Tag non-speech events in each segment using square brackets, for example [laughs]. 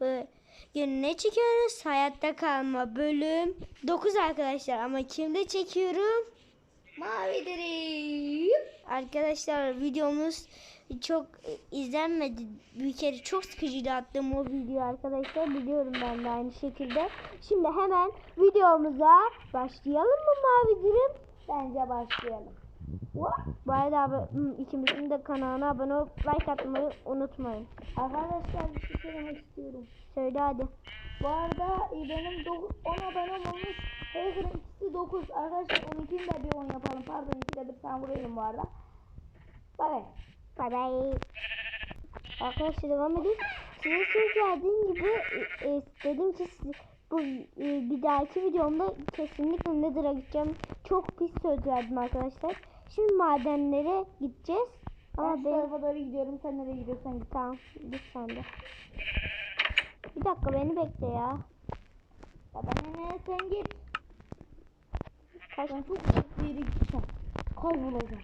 Bugün ne çekiyoruz? Hayatta kalma bölüm 9 arkadaşlar ama kimde çekiyorum? Mavi deri. Arkadaşlar videomuz çok izlenmedi. Bir kere çok sıkıcıydı attığım o video arkadaşlar. Biliyorum ben de aynı şekilde. Şimdi hemen videomuza başlayalım mı mavi dilim? Bence başlayalım. Bu arada abi, ikimizin de kanalına abone olup like atmayı unutmayın. Arkadaşlar bir şey söylemek istiyorum. Söyle hadi. Bu arada e, benim 10 abonem olmuş. Hacker'ın ikisi 9. Arkadaşlar 12'nin de bir 10 yapalım. Pardon 2'de bir sen vuruyorum bu arada. Bye. Bye bye. Arkadaşlar devam edeyim. Size söz verdiğim gibi e, e, dedim ki siz, bu e, bir dahaki videomda kesinlikle Nether'a gideceğim. Çok pis söz verdim arkadaşlar. Şimdi madenlere gideceğiz. Ama Ben şu ben tarafa doğru gidiyorum. Sen nereye gidiyorsan git. tamam git sen de. Bir dakika beni bekle ya. Ya ben ne sen git. Kaç Ben çok uzak bir yere gideceğim. Kaybolacağım.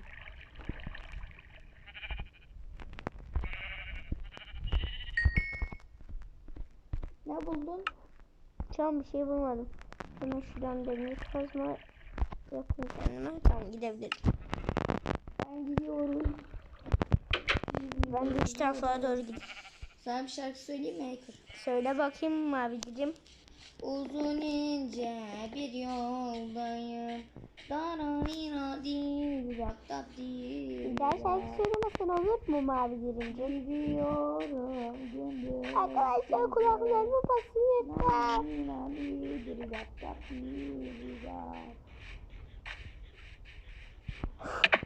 Ne buldun? an bir şey bulmadım. Hemen şuradan demir kazma yapayım kendime. Tamam gidebilirim. Ben gidiyorum. Ben de üç taraflara doğru gideyim. Sana bir şarkı söyleyeyim mi Hacker? Söyle bakayım mavicim. Uzun ince bir yoldayım. Daranina değil, rapta değil. Daha şarkı söylemesen olur mu mavi girince? Gidiyorum gündüz. Arkadaşlar kulaklarımı basıyor. Daranina değil, rapta değil.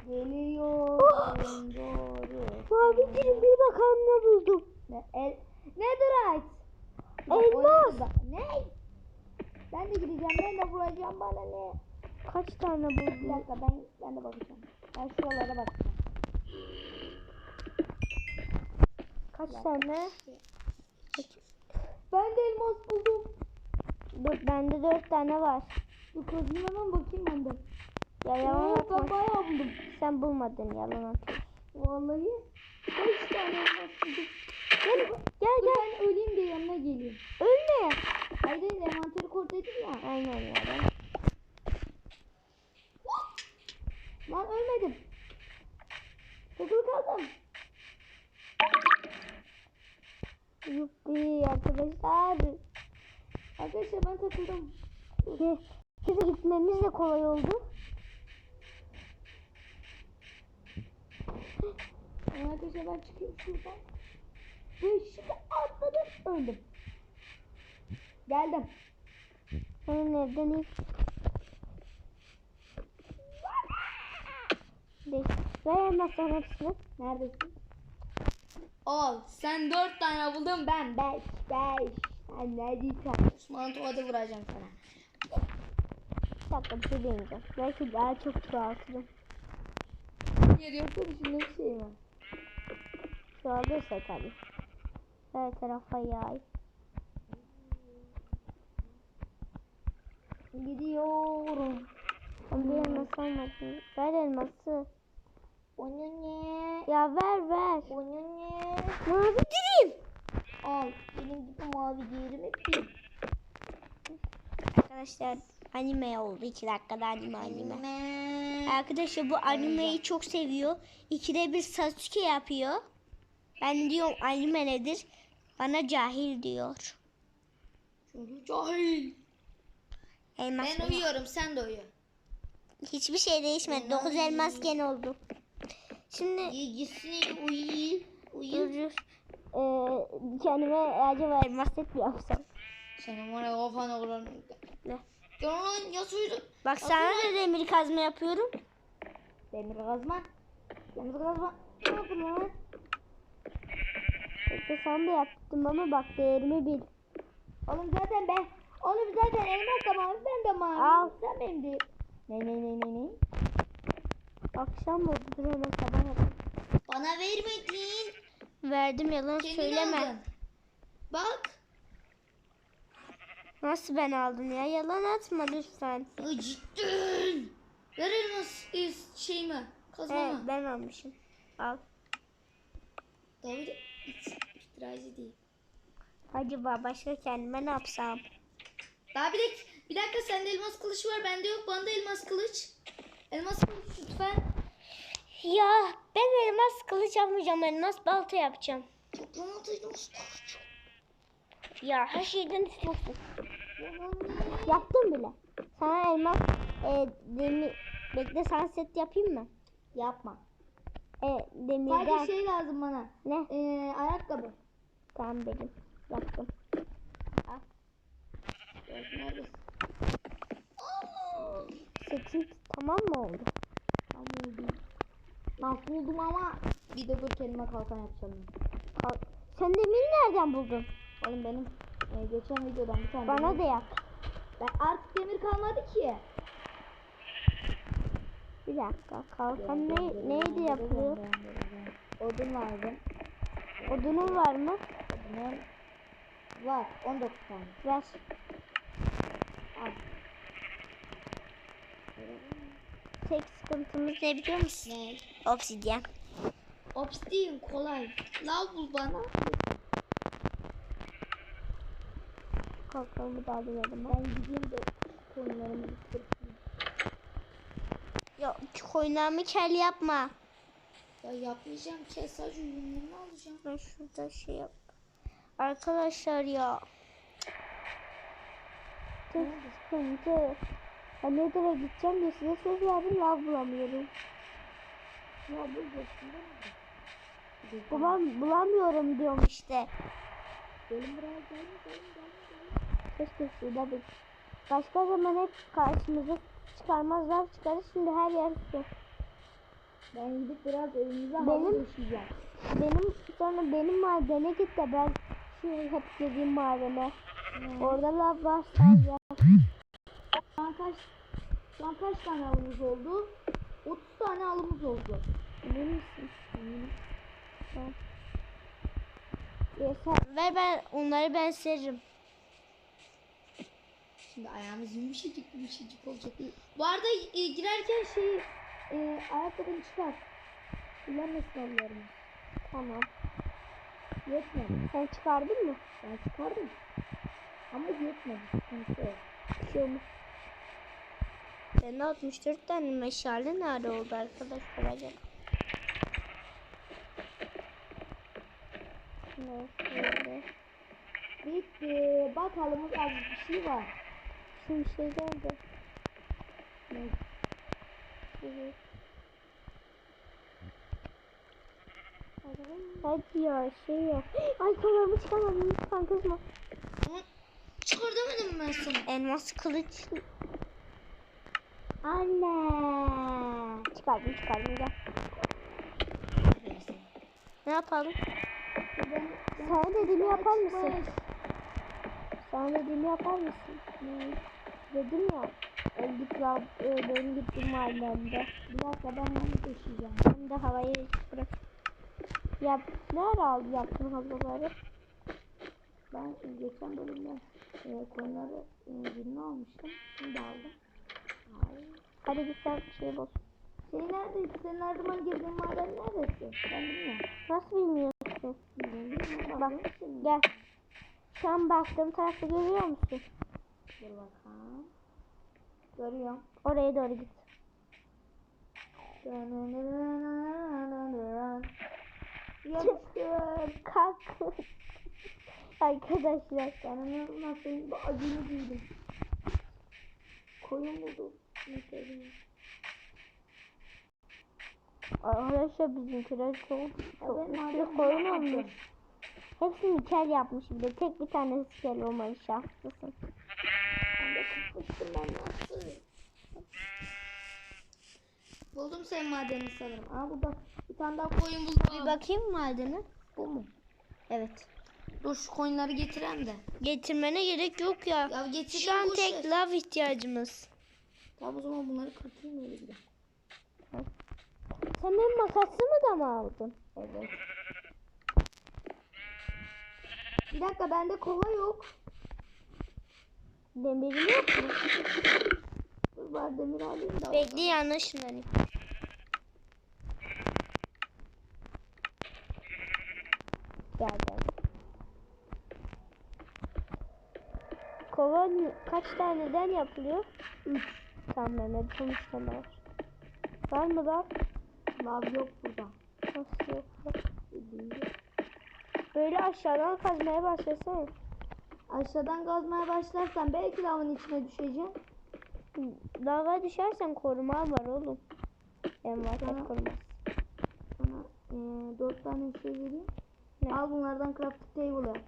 Geliyorum doğru. Mavi girin bir bakalım ne buldum. Ne, el, Netherite. Elmas. Ne? Ben de gideceğim. Ben de vuracağım. Bana ne? Kaç tane Bir buldum? dakika ben ben de bakacağım. Ben şuralara bakacağım. Kaç tane? Ben de elmas buldum. Dur bende dört tane var. Dur hemen bakayım ben de. Ya yalan atma. ben bayağı buldum. Sen bulmadın yalan atıyorsun. Vallahi. Kaç tane elmas buldum. Gel gel Dur gel. ben öleyim diye yanına geleyim. Ölme. Hayır hayır envanteri dedim ya. Aynen ya. ben- Lan ölmedim. Takılı kaldım. Yuppi arkadaşlar. Arkadaşlar ben takıldım. Ke- Bize gitmemiz de kolay oldu. Ama Arkadaşlar ben çıkıyorum şuradan. Ve şimdi atladım öldüm. Geldim. Hemen evden ilk. Beş. Ver elmasların hepsini. Neredesin? Al. Sen dört tane buldun ben beş. Beş. Sen neredeysen. Osman Tuğa'da vuracağım sana. Bir dakika bir şey deneyeceğim. Belki daha çok çoğaltırım. Yer yoksa içinde bir şey var. Çoğalırsa tabii. Her tarafa yay. Gidiyorum. Ben bir elmas almadım. Ver elması. Onu ne? Ya ver ver. Onu ne? Mavi direyim. Al. Benim gibi mavi diğerimi bil. Arkadaşlar anime oldu. 2 dakikada anime anime. Ne? Arkadaşlar bu animeyi çok seviyor. İkide bir Sasuke yapıyor. Ben diyorum anime nedir? Bana cahil diyor. Çünkü cahil. Elmas Ben uyuyorum sen de uyu. Hiçbir şey değişmedi. 9 elmas gene oldu. Şimdi gitsin uyu. Uyu. dur dur. Ee, kendime acaba elmas mi yapsam? Senin var ya kafana kıran. Ne? Lan yasıydın. Bak sana da demir kazma yapıyorum. Demir kazma. Demir kazma. Ne yapıyorsun lan? İşte sen de yaptım ama bak değerimi bil. Oğlum zaten ben. Oğlum zaten elmas da mavi ben de mavi. Al. Sen benim değil. Ne ne ne ne ne? Akşam oldu dur hemen sabah yapayım. Bana vermedin. Verdim yalan Kendin söyleme. aldın. Bak. Nasıl ben aldın ya? Yalan atma lütfen. Cidden. Ver elmas is şey mi? Kazma Evet ben almışım. Al. David hiç iftiracı değil. Acaba başka kendime ne yapsam? Daha bir dakika, bir dakika sende elmas kılıç var bende yok. Bana da elmas kılıç. Elmas kılıç lütfen. Ya ben elmas kılıç yapmayacağım. Elmas balta yapacağım. Toplamadı elmas kılıç. Ya her şeyden istiyorsun. Yaptım bile. Sana elmas e, demir... Bekle sana set yapayım mı? Yapma. E, demirden. Sadece şey lazım bana. Ne? Ee, ayakkabı. Tamam benim. Yaptım. Neredesin? Setin tamam mı oldu? Tam buldum. Nasıl buldum ama bir de dur kendime kalkan yapacağım. Al. Sen demiri nereden buldun? Oğlum benim e, geçen videodan bir tane Bana da yap. Ben artık demir kalmadı ki. Bir dakika. Kalkan ne, neydi yapılıyor? Odun lazım. Odunun var mı? Odunun var. 19 tane. Ver. Al. Tek sıkıntımız ne biliyor musun? Ne? Obsidyen. Kolay. Lav bul bana. Kalkanımı da alıyorum. Ben gideyim de koyunlarımı bitireyim. Yok koyunlarımı kel yapma. Ya yapmayacağım ki sadece ürünlerini alacağım. Ben şurada şey yap. Arkadaşlar ya. Tek sıkıntı. Ben Nether'a gideceğim diye size söz verdim lav bulamıyorum. Ya bulacaksın değil mi? Bulam, bulamıyorum diyorum işte. Gelin buraya gelin gelin gelin. Keşke şurada bir. Başka zaman hep karşımıza çıkarmazlar çıkarır. Şimdi her yer su. Ben gidip biraz evimize Benim- halı döşeyeceğim. Benim sonra benim madene git de ben şu hep dediğim madene. Orada lav var sadece. Şu an kaç, şu an kaç tane halımız oldu? 30 tane halımız oldu. Emin misin? Sen ver ben onları ben seririm. Şimdi ayağımız yumuşacık yumuşacık olacak. Bu arada e, girerken şey e, ayakkabını çıkar. Kullanmasın alıyorum. Tamam. Yetmedi. Sen çıkardın mı? Ben çıkardım. Ama yetmedi. Yok. Bir şey olmaz. Bende 64 tane meşale nerede oldu arkadaşlar acaba? Nerede? Bitti. Bak halımız az bir şey var. Şimdi şey geldi. Ne? Evet. Hadi ya şey yok. Ay kollarımı çıkarmadım lütfen kızma. Ama çıkar demedim ben sana. Elmas kılıç. Anne. Çıkardım çıkardım gel. Ne yapalım? Ben, Sana dediğimi yapar mısın? Sana dediğimi yapar mısın? Ne? Dedim ya. la, e, benim gittiğim mahallemde. Bir dakika ben bunu döşeyeceğim. Ben de havayı bırak. Yap. Ne ara aldı yaptın havaları? Ben geçen bölümde e, konuları e, birini almıştım. Şimdi aldım. Ay. Hadi git sen şey bul. Şey neredeydi? Senin her zaman girdiğin maden neresi? Ben bilmiyorum. Nasıl bilmiyorsun? Bilmiyorum. Bak gel. Şu an baktığım tarafta görüyor musun? Dur bakalım. Görüyorum. Oraya doğru git. Yapıştır. Kalk. [laughs] Arkadaşlar. Ben nasıl acını duydum. Koyun buldum. Ne söyleyeyim? Arkadaşlar bizimkiler çok çok sürü koyun olmuş. Hepsini kel yapmış bir de. Tek bir tanesi kel olmamış şanslısın. Kırpmıştım ben nasıl? Buldum senin madenini sanırım. Aa burada bir tane daha koyun buldum. Bir bakayım madeni. Bu mu? Evet. Dur şu koyunları getirem de. Getirmene gerek yok ya. Ya getireyim Şu an tek ver. lav ihtiyacımız. Tamam o zaman bunları kırpayım öyle bir de. Sen benim makasımı da mı aldın? Evet. Bir dakika bende kova yok. Demirin yok mu? Dur bari demir alayım da. Bekle yanlışından. Gel gel. Kova kaç taneden yapılıyor? Üç. Tamam Mehmet konuşsana. Var mı lan? Lav yok burada. Nasıl yok? Böyle aşağıdan kazmaya başlasana. Aşağıdan kazmaya başlarsan belki lavın içine düşeceksin. Lava düşersen koruma var oğlum. Envanter Tamam. koruması. Sana eee dört tane şey vereyim. Ne? Al bunlardan crafting table yap.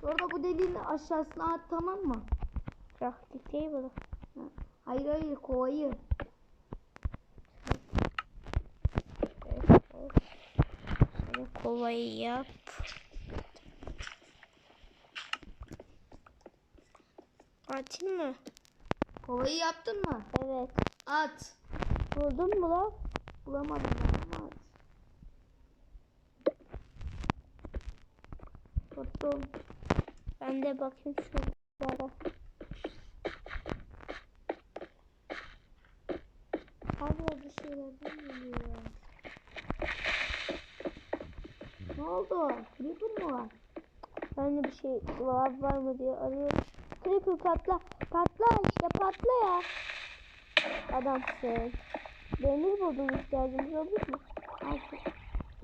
Sonra bu deliğin aşağısına at tamam mı? Crafting table. Ha. Hayır hayır kovayı. Evet. Kovayı yap. Atayım mı? Kovayı yaptın mı? Evet. At. Buldun mu lan? Bulamadım ben ama at. Tuttum. Ben de bakayım şuralara. Abla bir şeylerden geliyor. Ne oldu? Creeper mı var? Ben de bir şey var, var mı diye arıyorum. Creeper patla. Patla işte patla ya. Adamsın. Demir buldum ihtiyacımız olur mu?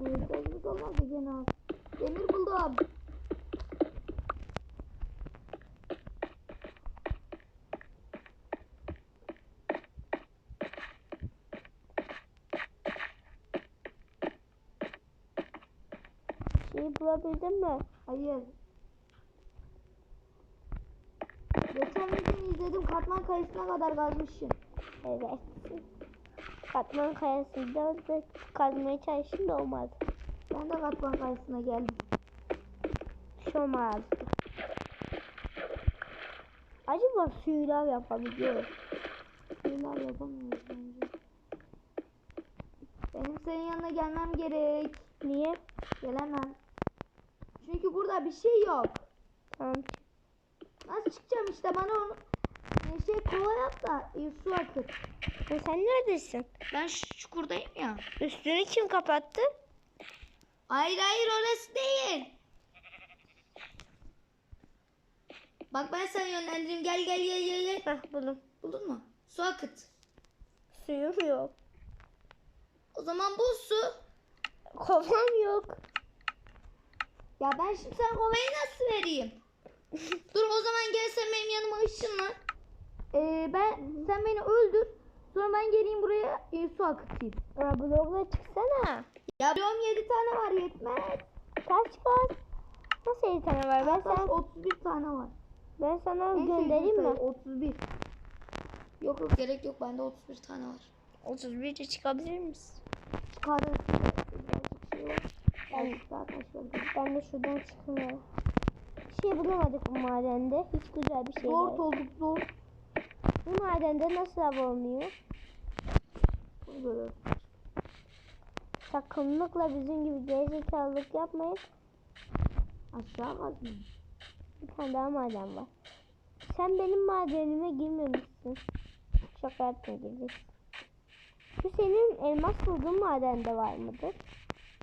Evet, elimiz olmaz da gene al. Demir buldum. Şeyi bulabildin mi? Hayır. Geçen izledim. Katman kayısına kadar kazmışım. Evet. Katman kayasında da kazmaya çalıştım da olmadı. Ben de katman kayısına geldim. Olmazdı. Acaba suyla yapabiliyor. Şeyler yapamıyoruz bence. Benim senin yanına gelmem gerek. Niye? Gelemem. Çünkü burada bir şey yok. Tamam. Nasıl çıkacağım işte bana onu şey kova yap da e, su akıt. Ya sen neredesin? Ben şu çukurdayım ya. Üstünü kim kapattı? Hayır hayır orası değil. Bak ben sana yönlendireyim. Gel gel gel gel. gel. Hah buldum. Buldun mu? Su akıt. Suyum yok. O zaman bu su. Kovam yok. Ya ben şimdi sana kovayı nasıl vereyim? [laughs] Dur o zaman gel sen benim yanıma ışınlan. Ee, ben sen beni öldür. Sonra ben geleyim buraya e, su akıtayım. Ya blogla çıksana. Ya diyorum 7 tane var yetmez. Kaç var? Nasıl 7 tane var? Ben Bak, sana, 31 tane var. ben sana En göndereyim mi? sayı 31. Yok yok gerek yok bende 31 tane var. 31 çıkabilir misin? Taş var. Ben de şuradan çıkmıyorum. Bir şey bulamadık bu madende. Hiç güzel bir şey Zor olduk zor. Bu madende nasıl av olmuyor? Sakınlıkla bizim gibi gerizekalılık yapmayın. Aşağı mı? Bir tane daha maden var. Sen benim madenime girmemişsin. Şaka yaptım gireceksin. Şu senin elmas bulduğun madende var mıdır?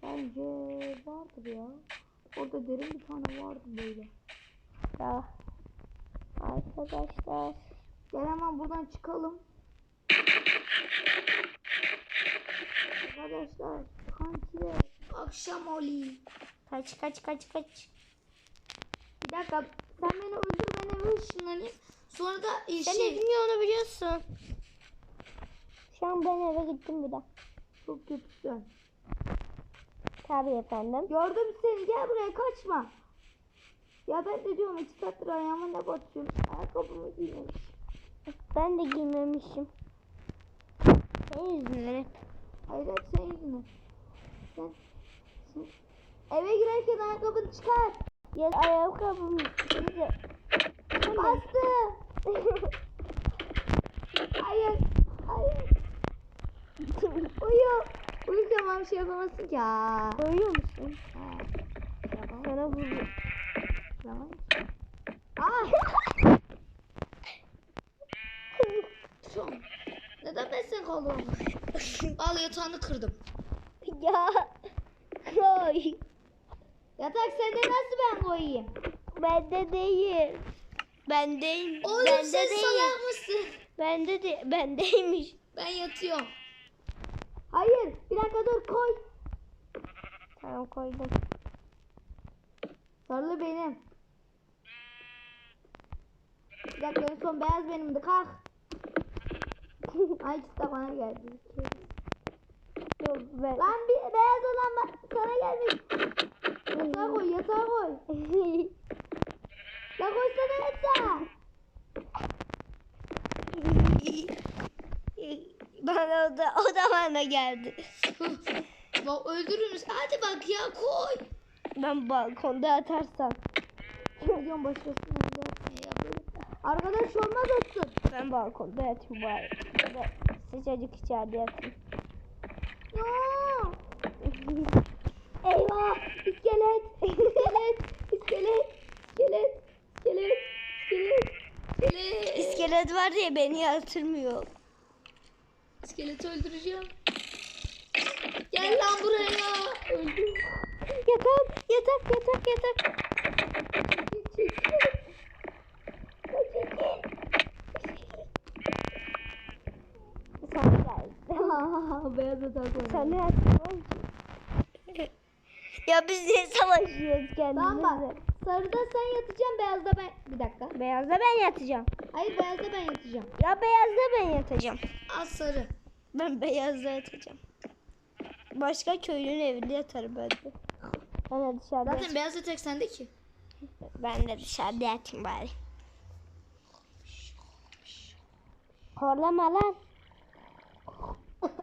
Bence vardır ya. Orada derin bir tane vardı böyle. Ya. Arkadaşlar. Gel hemen buradan çıkalım. Arkadaşlar kankiler akşam oluyor. Kaç kaç kaç kaç. Bir dakika sen beni öldür ben eve ışınlanayım. Sonra da e, Sen şey ne onu biliyorsun. Şu an ben eve gittim bir de. çok kötüsün. Tabii efendim. Gördüm seni gel buraya kaçma. Ya ben de diyorum iki saattir ayağıma ne batıyorum. Ayakkabımı giymemiş. Ben de giymemişim. Senin yüzünden hep. Hayır hep senin yüzünden. Sen, sen eve girerken ayakkabını çıkar. Ya ayakkabım size. Bastı. Hayır. Hayır. Uyu. Uyu tamam bir şey yapamazsın ki. Ha. Görüyor musun? Ha. Tamam. Sana vurdum. Tamam. Ah. Son. Seni kaldıramadım? Al yatağını kırdım. ya. Koy. Yatak sende nasıl ben koyayım? Bende değil. Bendeyim. Oğlum bende sen değil. salak mısın? Bende de bendeymiş. Ben yatıyorum. Hayır bir dakika dur koy. Tamam koydum. Sarılı benim. Bir dakika en son beyaz benimdi kalk. [laughs] Ay işte bana geldi. Yok ben. Lan bir beyaz olan bak sana gelmiş. Yatağa koy yatağa koy. [laughs] La koysana yatağa. bana o da o da bana geldi. [laughs] Bak öldürürüz. Hadi bak ya koy. Ben balkonda atarsam. Gidiyorum başkasına. Arkadaş olmaz olsun. Ben balkonda yatayım bari. Da Sıcacık içeride yatayım. Ya. Eyvah! İskelet! [laughs] İskelet! İskelet! İskelet! İskelet! İskelet! İskelet! İskelet var diye beni yatırmıyor. İskeleti öldüreceğim. Gel lan buraya. Öldüm. Yatak, yatak, yatak, yatak. Sen gel. Beyaz atak Sen ne yapıyorsun? ya biz niye savaşıyoruz Tamam kendimizle? bak. Sarıda sen yatacaksın, beyazda ben... Bir dakika. Beyazda ben yatacağım. Hayır beyazda ben yatacağım. Ya beyazda ben yatacağım. Az sarı. Ben beyazda yatacağım. Başka köylünün evinde yatarım ben de. Ben de dışarıda Zaten yatayım. beyaz yatak sende ki. Ben de dışarıda yatayım bari. Horlama lan. Ay,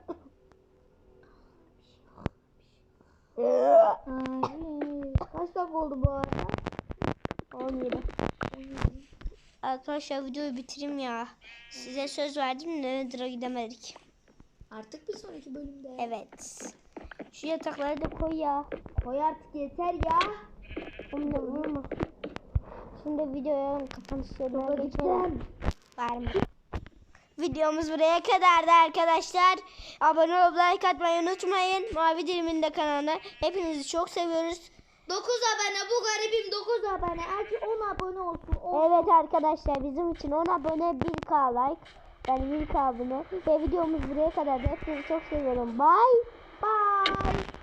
kaç dakika oldu bu arada? 17. Arkadaşlar videoyu bitireyim ya. Size söz verdim Nether'a gidemedik. Artık bir sonraki bölümde. Evet. Şu yatakları da koy ya. Koy artık yeter ya. Onu da vurma. Şimdi videoya kapanışlarına geçelim. Var mı? Videomuz buraya kadardı arkadaşlar. Abone olup like atmayı unutmayın. Mavi Dilim'in de kanalına. Hepinizi çok seviyoruz. 9 abone bu garibim 9 abone. Erkek 10 abone olsun. 10. Evet arkadaşlar bizim için 10 abone 1k like. Yani 1k abone. Ve videomuz buraya kadar. Hepinizi çok seviyorum. Bye. Bye.